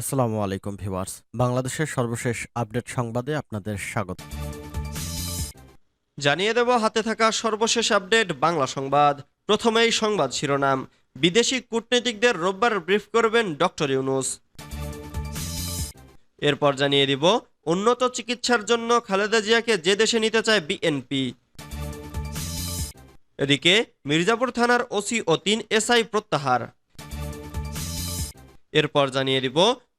আসসালামু আলাইকুম ভিউয়ার্স। বাংলাদেশের সর্বশেষ আপডেট সংবাদে আপনাদের স্বাগত। জানিয়ে দেব, হাতে থাকা সর্বশেষ আপডেট, বাংলা সংবাদ। প্রথমেই সংবাদ শিরোনাম। বিদেশি কূটনীতিকদের রোববার ব্রিফ করবেন ডক্টর ইউনুস। এরপর জানিয়ে দিব, উন্নত চিকিৎসার জন্য খালেদা জিয়াকে যে দেশে নিতে চায় বিএনপি। এদিকে, মির্জাপুর থানার ওসি ও তিন এসআই প্রত্যাহার। এরপর জানিয়ে দিব,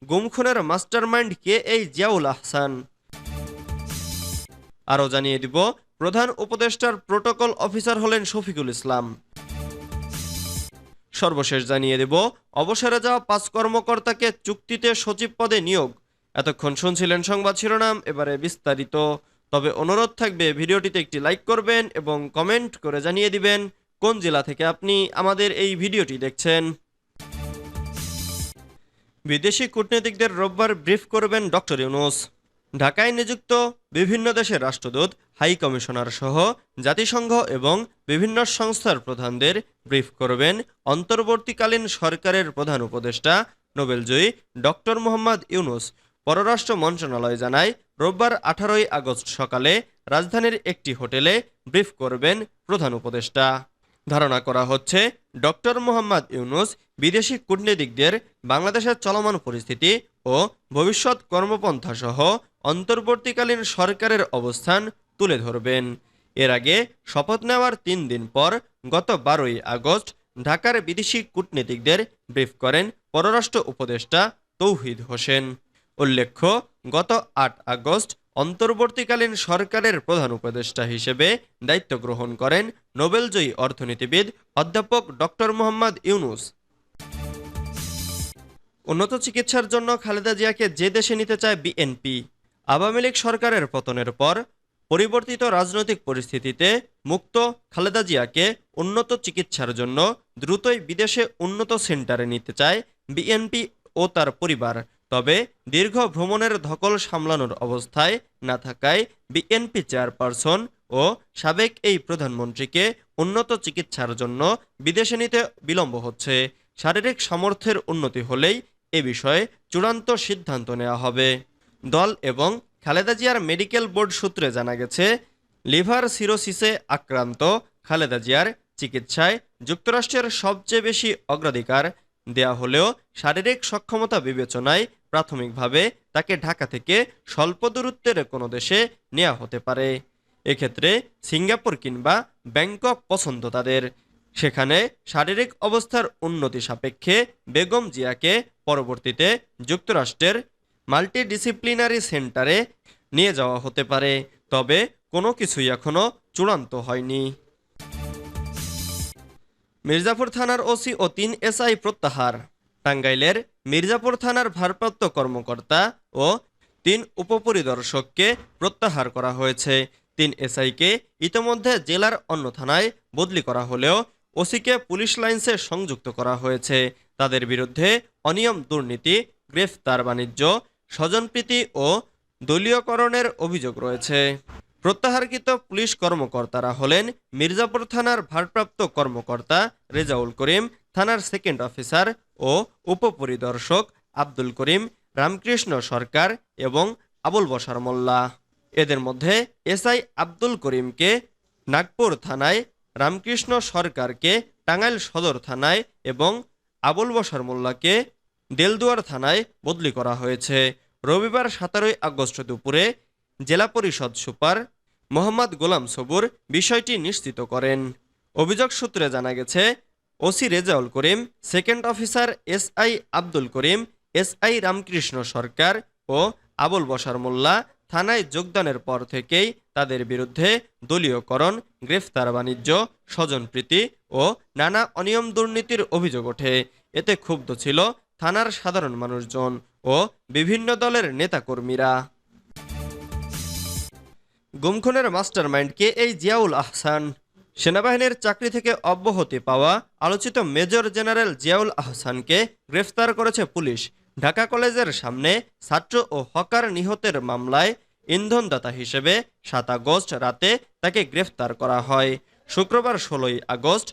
গুমখুনের মাস্টারমাইন্ড কে এই জিয়াউল আহসান। আরও জানিয়ে দিব, প্রধান উপদেষ্টার প্রোটোকল অফিসার হলেন শফিকুল ইসলাম। সর্বশেষ জানিয়ে দেব, অবসরে যাওয়া পাঁচ কর্মকর্তাকে চুক্তিতে সচিব পদে নিয়োগ। এতক্ষণ শুনছিলেন সংবাদ শিরোনাম, এবারে বিস্তারিত। তবে অনুরোধ থাকবে, ভিডিওটিতে একটি লাইক করবেন এবং কমেন্ট করে জানিয়ে দিবেন, কোন জেলা থেকে আপনি আমাদের এই ভিডিওটি দেখছেন। বিদেশি কূটনীতিকদের রোববার ব্রিফ করবেন ডক্টর ইউনুস। ঢাকায় নিযুক্ত বিভিন্ন দেশের রাষ্ট্রদূত, হাই কমিশনার সহ জাতিসংঘ এবং বিভিন্ন সংস্থার প্রধানদের ব্রিফ করবেন অন্তর্বর্তীকালীন সরকারের প্রধান উপদেষ্টা, নোবেলজয়ী ডক্টর মোহাম্মদ ইউনুস। পররাষ্ট্র মন্ত্রণালয় জানায়, রোববার আঠারোই আগস্ট সকালে রাজধানীর একটি হোটেলে ব্রিফ করবেন প্রধান উপদেষ্টা। ধারণা করা হচ্ছে, ডক্টর মোহাম্মদ ইউনুস বিদেশি কূটনীতিকদের বাংলাদেশের চলমান পরিস্থিতি ও ভবিষ্যৎ কর্মপন্থা সহ অন্তর্বর্তীকালীন সরকারের অবস্থান তুলে ধরবেন। এর আগে শপথ নেওয়ার তিন দিন পর গত বারোই আগস্ট ঢাকার বিদেশি কূটনীতিকদের ব্রিফ করেন পররাষ্ট্র উপদেষ্টা তৌহিদ হোসেন। উল্লেখ্য, গত আট আগস্ট অন্তর্বর্তীকালীন সরকারের প্রধান উপদেষ্টা হিসেবে দায়িত্ব গ্রহণ করেন নোবেলজয়ী অর্থনীতিবিদ অধ্যাপক ডক্টর মোহাম্মদ ইউনুস। উন্নত চিকিৎসার জন্য খালেদা জিয়াকে যে দেশে নিতে চায় বিএনপি, আওয়ামী লীগ সরকারের পতনের পর পরিবর্তিত রাজনৈতিক পরিস্থিতিতে মুক্ত খালেদা জিয়াকে উন্নত চিকিৎসার জন্য দ্রুতই বিদেশে উন্নত সেন্টারে নিতে চায় বিএনপি ও তার পরিবার। তবে দীর্ঘ ভ্রমণের ধকল সামলানোর অবস্থায় না থাকায় বিএনপি চেয়ারপারসন ও সাবেক এই প্রধানমন্ত্রীকে উন্নত চিকিৎসার জন্য বিদেশে নিতে বিলম্ব হচ্ছে। শারীরিক সামর্থ্যের উন্নতি হলেই এ বিষয়ে চূড়ান্ত সিদ্ধান্ত নেওয়া হবে। দল এবং খালেদা জিয়ার মেডিকেল বোর্ড সূত্রে জানা গেছে, লিভার সিরোসিসে আক্রান্ত খালেদা জিয়ার চিকিৎসায় যুক্তরাষ্ট্রের সবচেয়ে বেশি অগ্রাধিকার দেয়া হলেও শারীরিক সক্ষমতা বিবেচনায় প্রাথমিকভাবে তাকে ঢাকা থেকে স্বল্প দূরত্বের কোনো দেশে নেওয়া হতে পারে। এক্ষেত্রে সিঙ্গাপুর কিংবা ব্যাংকক পছন্দ তাদের। সেখানে শারীরিক অবস্থার উন্নতি সাপেক্ষে বেগম জিয়াকে পরবর্তীতে যুক্তরাষ্ট্রের মাল্টিডিসিপ্লিনারি সেন্টারে নিয়ে যাওয়া হতে পারে, তবে কোনো কিছুই এখনও চূড়ান্ত হয়নি। মির্জাপুর থানার ওসি ও তিন এসআই প্রত্যাহার। টাঙ্গাইলের মির্জাপুর থানার ভারপ্রাপ্ত কর্মকর্তা ও তিন উপপরিদর্শককে প্রত্যাহার করা হয়েছে। তিন এসআইকে ইতোমধ্যে জেলার অন্য থানায় বদলি করা হলেও ওসিকে পুলিশ লাইন্সে সংযুক্ত করা হয়েছে। তাদের বিরুদ্ধে অনিয়ম দুর্নীতি, গ্রেফতার বাণিজ্য, স্বজনপ্রীতি ও দলীয়করণের অভিযোগ রয়েছে। প্রত্যাহারকৃত পুলিশ কর্মকর্তারা হলেন মির্জাপুর থানার ভারপ্রাপ্ত কর্মকর্তা রেজাউল করিম, থানার সেকেন্ড অফিসার ও উপপরিদর্শক আব্দুল করিম, রামকৃষ্ণ সরকার এবং আবুল বসার মোল্লা। এদের মধ্যে এসআই আব্দুল করিমকে নাগপুর থানায়, রামকৃষ্ণ সরকারকে টাঙ্গাইল সদর থানায় এবং আবুল বসার মোল্লাকে দেলদুয়ার থানায় বদলি করা হয়েছে। রবিবার সতেরোই আগস্ট দুপুরে জেলা পরিষদ সুপার মোহাম্মদ গোলাম সবুর বিষয়টি নিশ্চিত করেন। অভিযোগ সূত্রে জানা গেছে, OC Rezaul Karim, second officer S I Abdul Karim, S I Ramkrishna Sarkar ও আবুল বসার মোল্লা থানায় যোগদানের পর থেকেই তাদের বিরুদ্ধে দলীয়করণ, গ্রেফতার বাণিজ্য, স্বজনপ্রীতি ও নানা অনিয়ম দুর্নীতির অভিযোগ ওঠে। এতে ক্ষুব্ধ ছিল থানার সাধারণ মানুষজন ও বিভিন্ন দলের নেতাকর্মীরা। গুমখুনের মাস্টারমাইন্ড কে এই জিয়াউল আহসান। সেনাবাহিনীর চাকরি থেকে অব্যাহতি পাওয়া আলোচিত মেজর জেনারেল জিয়াউল আহসানকে গ্রেফতার করেছে পুলিশ। ঢাকা কলেজের সামনে ছাত্র ও হকার নিহতের মামলায় ইন্ধনদাতা হিসেবে সাত আগস্ট রাতে তাকে গ্রেফতার করা হয়। শুক্রবার ষোলোই আগস্ট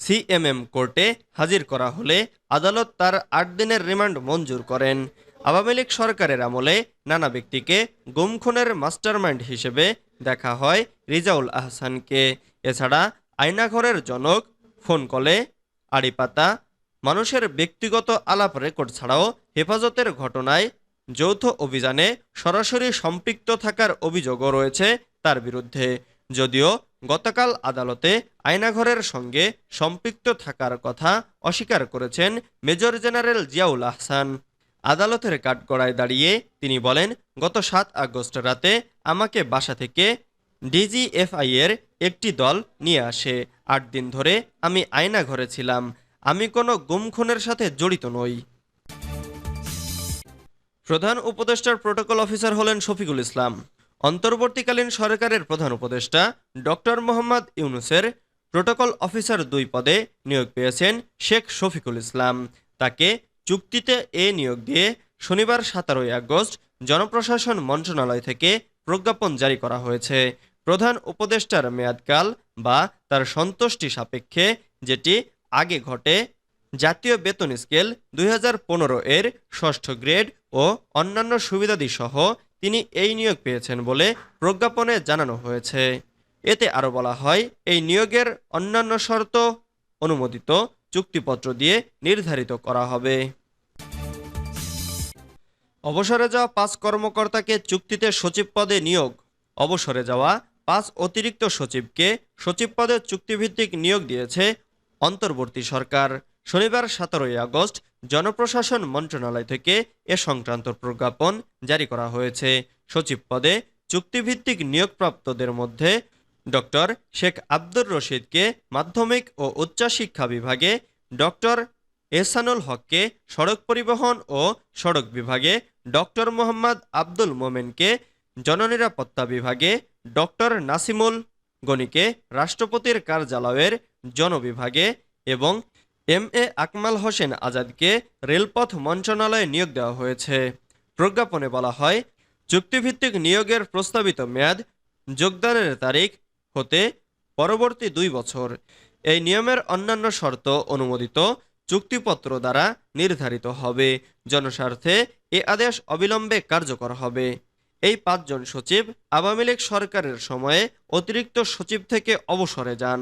সিএমএম কোর্টে হাজির করা হলে আদালত তার আট দিনের রিমান্ড মঞ্জুর করেন। আওয়ামী লীগ সরকারের আমলে নানা ব্যক্তিকে গুমখুনের মাস্টারমাইন্ড হিসেবে দেখা হয় রিজাউল আহসানকে। এছাড়া আয়নাঘরের জনক, ফোন কলে আড়িপাতা মানুষের ব্যক্তিগত আলাপ রেকর্ড ছাড়াও হেফাজতের ঘটনায় যৌথ অভিযানে সরাসরি সম্পৃক্ত থাকার অভিযোগও রয়েছে তার বিরুদ্ধে। যদিও গতকাল আদালতে আয়নাঘরের সঙ্গে সম্পৃক্ত থাকার কথা অস্বীকার করেছেন মেজর জেনারেল জিয়াউল আহসান। আদালতের কাঠগড়ায় দাঁড়িয়ে তিনি বলেন, গত সাত আগস্ট রাতে আমাকে বাসা থেকে ডিজিএফআই এর একটি দল নিয়ে আসে। আট দিন ধরে আমি আয়না ঘরে ছিলাম। আমি কোনো গুম খুনের সাথে জড়িত নই। প্রধান উপদেষ্টার প্রোটোকল অফিসার হলেন শফিকুল ইসলাম। অন্তর্বর্তীকালীন সরকারের প্রধান উপদেষ্টা ডক্টর মোহাম্মদ ইউনুসের প্রোটোকল অফিসার দুই পদে নিয়োগ পেয়েছেন শেখ শফিকুল ইসলাম। তাকে চুক্তিতে এ নিয়োগ দিয়ে শনিবার সতেরোই আগস্ট জনপ্রশাসন মন্ত্রণালয় থেকে প্রজ্ঞাপন জারি করা হয়েছে। প্রধান উপদেষ্টার মেয়াদকাল বা তার সন্তুষ্টি সাপেক্ষে যেটি আগে ঘটে, জাতীয় বেতন স্কেল দুই হাজার পনেরো এর ষষ্ঠ গ্রেড ও অন্যান্য সুবিধাদি সহ তিনি এই নিয়োগ পেয়েছেন বলে প্রজ্ঞাপনে জানানো হয়েছে। এতে আরও বলা হয়, এই নিয়োগের অন্যান্য শর্ত অনুমোদিত চুক্তিপত্র দিয়ে নির্ধারিত করা হবে। অবসরে যাওয়া পাঁচ কর্মকর্তাকে চুক্তিতে সচিব পদে নিয়োগ। অবসরে যাওয়া পাঁচ অতিরিক্ত সচিবকে সচিব পদে চুক্তিভিত্তিক নিয়োগ দিয়েছে অন্তর্বর্তী সরকার। শনিবার সতেরোই আগস্ট জনপ্রশাসন মন্ত্রণালয় থেকে এ সংক্রান্ত প্রজ্ঞাপন জারি করা হয়েছে। সচিব পদে চুক্তিভিত্তিক নিয়োগপ্রাপ্তদের মধ্যে ডক্টর শেখ আব্দুর রশিদকে মাধ্যমিক ও উচ্চশিক্ষা বিভাগে ডক্টর এহসানুল হককে সড়ক পরিবহন ও সড়ক বিভাগে ডক্টর মোহাম্মদ আব্দুল মোমেনকে জননিরাপত্তা বিভাগে ডক্টর নাসিমুল গনিকে রাষ্ট্রপতির কার্যালয়ের জনবিভাগে এবং এম এ আকমাল হোসেন আজাদকে রেলপথ মন্ত্রণালয়ে নিয়োগ দেওয়া হয়েছে। প্রজ্ঞাপনে বলা হয়, চুক্তিভিত্তিক নিয়োগের প্রস্তাবিত মেয়াদ যোগদানের তারিখ হতে পরবর্তী দুই বছর। এই নিয়মের অন্যান্য শর্ত অনুমোদিত চুক্তিপত্র দ্বারা নির্ধারিত হবে। জনস্বার্থে এ আদেশ অবিলম্বে কার্যকর হবে। এই পাঁচজন সচিব আওয়ামী লীগ সরকারের সময়ে অতিরিক্ত সচিব থেকে অবসরে যান।